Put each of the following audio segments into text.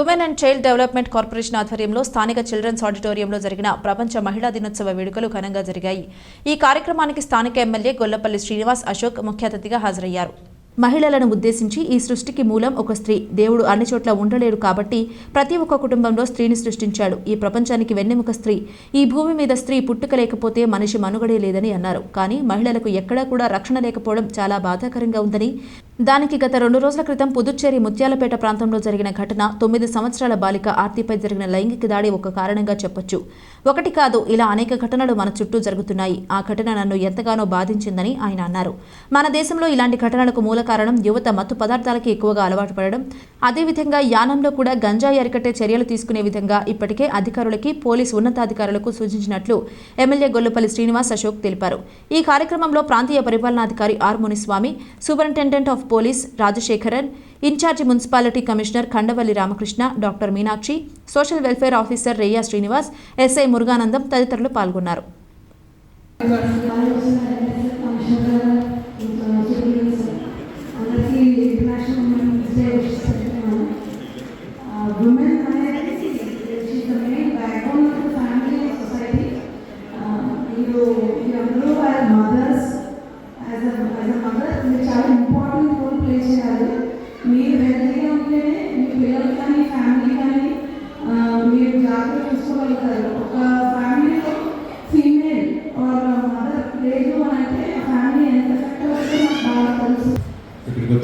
Women and child development corporation ఆధ్వర్యంలో స్థానిక children's ఆడిటోరియంలో జరిగిన ప్రపంచ మహిళా దినోత్సవ వేడుకలు ఘనంగా జరిగాయి. ఈ కార్యక్రమానికి స్థానిక ఎమ్మెల్యే గొల్లపల్లి శ్రీనివాస్ అశోక్ ముఖ్య అతిథిగా హాజరయ్యారు. మహిళలను ఉద్దేశించి ఈ సృష్టికి మూలం ఒక స్త్రీ. దేవుడు అన్ని చోట్ల ఉండలేడు కాబట్టి ప్రతి ఒక్క కుటుంబంలో స్త్రీని సృష్టించాడు. ఈ ప్రపంచానికి వెన్నెముక స్త్రీ. ఈ భూమి మీద స్త్రీ పుట్టుక లేకపోతే మనిషి మనుగడే లేదని అన్నారు. కానీ మహిళలకు ఎక్కడా కూడా రక్షణ లేకపోవడం చాలా బాధాకరంగా ఉందని దానికి గత రెండు రోజుల క్రితం పుదుచ్చేరి ముత్యాలపేట ప్రాంతంలో జరిగిన ఘటన తొమ్మిది సంవత్సరాల బాలిక ఆర్తిపై జరిగిన లైంగిక దాడి ఒక కారణంగా చెప్పొచ్చు. ఒకటి కాదు ఇలా అనేక ఘటనలు మన చుట్టూ జరుగుతున్నాయి. ఆ ఘటన నన్ను ఎంతగానో బాధించిందని ఆయన అన్నారు. మన దేశంలో ఇలాంటి ఘటనలకు మూల కారణం యువత మత్తు పదార్థాలకి ఎక్కువగా అలవాటు పడడం. అదేవిధంగా యానంలో కూడా గంజాయి అరికట్టే చర్యలు తీసుకునే విధంగా ఇప్పటికే అధికారులకి పోలీస్ ఉన్నతాధికారులకు సూచించినట్లు ఎమ్మెల్యే గొల్లపల్లి శ్రీనివాస్ అశోక్ తెలిపారు. ఈ కార్యక్రమంలో ప్రాంతీయ పరిపాలనాధికారి R Muniswamy superintendent of police Rajasekaran incharge municipality commissioner Khandavalli Ramakrishna doctor Meenakshi social welfare officer Reya Srinivas SI Muruganandam తదితరులు పాల్గొన్నారు. అందరికీ ఇంటర్నేషనల్ ఉమెన్స్ డే వచ్చిస్తున్నాను ఉమెన్ అనేది షీస్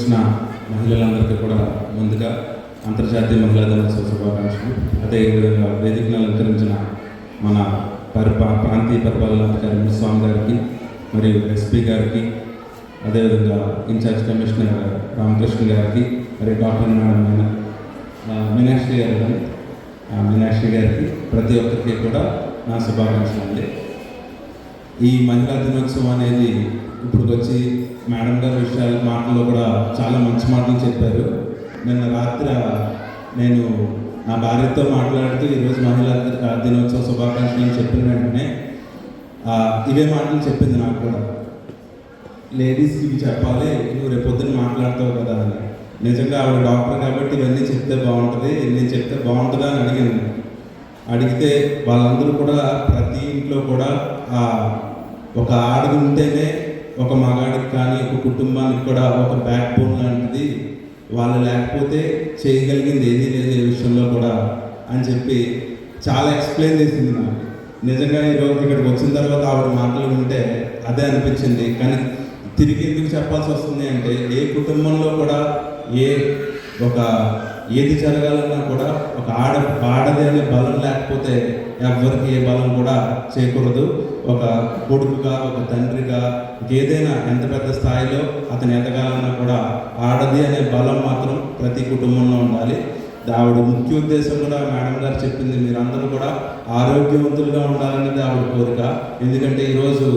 వచ్చిన మహిళలందరికీ కూడా ముందుగా అంతర్జాతీయ మహిళా దినోత్సవ శుభాకాంక్షలు. అదేవిధంగా వేదికను అలంకరించిన మన పరిపా ప్రాంతీయ పరిపాలనాధికారి ముస్వామి గారికి మరియు ఎస్పీ గారికి అదేవిధంగా ఇన్ఛార్జ్ కమిషనర్ రామకృష్ణ గారికి మరియు డాక్టర్ మేడం మీనాక్షి గారు మీనాక్షి గారికి ప్రతి ఒక్కరికి కూడా నా శుభాకాంక్షలు అండి ఈ మహిళా దినోత్సవం అనేది ఇప్పుడు వచ్చి మేడం గారి విషయాల మాటల్లో కూడా చాలా మంచి మాటలు చెప్పారు. నిన్న రాత్రి నేను నా భార్యతో మాట్లాడుతూ ఈరోజు మహిళా దినోత్సవ శుభాకాంక్షలు అని చెప్పిన వెంటనే ఇవే మాటలు చెప్పింది నాకు కూడా. లేడీస్కి ఇవి చెప్పాలి నువ్వు రేపొద్దున మాట్లాడతావు కదా అని. నిజంగా ఆవిడ డాక్టర్ కాబట్టి ఇవన్నీ చెప్తే బాగుంటుంది నేను చెప్తే బాగుంటుందా? అని అడిగింది అడిగితే వాళ్ళందరూ కూడా ప్రతి ఇంట్లో కూడా ఆ ఒక ఆడది ఉంటేనే ఒక మగాడికి కానీ ఒక కుటుంబానికి కూడా ఒక బ్యాక్ బోన్ లాంటిది. వాళ్ళు లేకపోతే చేయగలిగింది ఏదీ లేదు ఏ విషయంలో కూడా అని చెప్పి చాలా ఎక్స్ప్లెయిన్ చేసింది నాకు. నిజంగా ఈరోజు ఇక్కడికి వచ్చిన తర్వాత ఆవిడ మాటలు వింటే అదే అనిపించింది. కానీ తిరిగి ఎందుకు చెప్పాల్సి వస్తుంది అంటే ఏ కుటుంబంలో కూడా ఏ ఒక ఏది జరగాలన్నా కూడా ఒక ఆడ ఆడది అనే బలం లేకపోతే ఎవరికి ఏ బలం కూడా చేకూరదు ఒక కొడుకుగా ఒక తండ్రిగా ఏదైనా ఎంత పెద్ద స్థాయిలో అతను ఎదగాలన్నా కూడా ఆడది అనే బలం మాత్రం ప్రతి కుటుంబంలో ఉండాలి. ఆవిడ ముఖ్య ఉద్దేశం కూడా మేడం గారు చెప్పింది మీరందరూ కూడా ఆరోగ్యవంతులుగా ఉండాలనేది ఆవిడ కోరిక. ఎందుకంటే ఈరోజు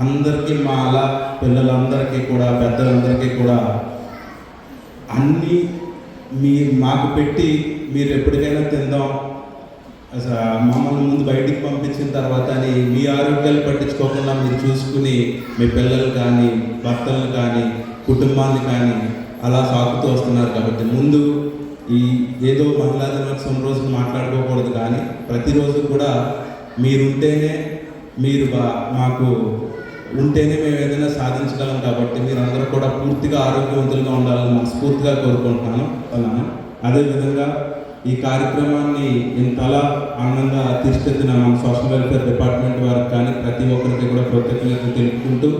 అందరికీ మా అలా పిల్లలందరికీ కూడా పెద్దలందరికీ కూడా అన్నీ మీరు మాకు పెట్టి మీరు ఎప్పటికైనా తిందాం. అసలు మమ్మల్ని ముందు బయటికి పంపించిన తర్వాత అని మీ ఆరోగ్యాలు పట్టించుకోకుండా మీరు చూసుకుని మీ పిల్లలు కానీ భర్తలను కానీ కుటుంబాన్ని కానీ అలా సాగుతూ వస్తున్నారు కాబట్టి ముందు ఈ ఏదో మహిళా దినోత్సవం రోజు మాట్లాడుకోకూడదు కానీ ప్రతిరోజు కూడా మీరుంటేనే మీరు బా- మాకు ఉంటేనే మేము ఏదైనా సాధించగలం కాబట్టి మీరందరూ కూడా పూర్తిగా ఆరోగ్యవంతులుగా ఉండాలని మనస్ఫూర్తిగా కోరుకుంటున్నాను అలానే అదేవిధంగా ఈ కార్యక్రమాన్ని ఇంతలా ఆనందంగా తీర్చిదిద్దిన మన సోషల్ వెల్ఫేర్ డిపార్ట్మెంట్ వారికి కానీ ప్రతి ఒక్కరికి కూడా కృతజ్ఞతలు తెలుపుకుంటూ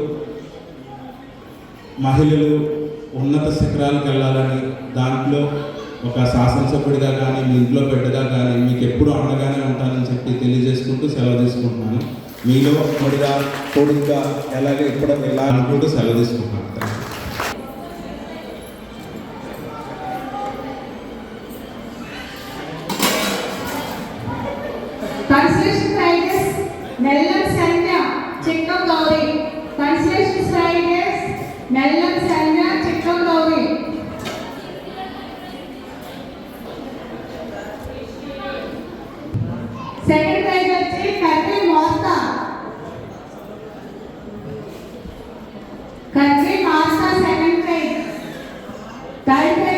మహిళలు ఉన్నత శిఖరాలకు వెళ్ళాలని దాంట్లో ఒక శాసనసభ్యుడిగా కానీ మీ ఇంట్లో బిడ్డగా కానీ మీకు ఎప్పుడు అండగానే ఉంటానని చెప్పి తెలియజేసుకుంటూ సెలవు తీసుకుంటున్నాను. మీలో కొడుగా కొడుకుగా ఎలాగే ఇప్పుడు ఎలా అనుకుంటూ సెలవు తీసుకుంటున్నాను Thank you. Constellation Tigers, Nellan Sanya, Chikkam Gauri. Constellation Tigers, Nellan Sanya, Chikkam Cái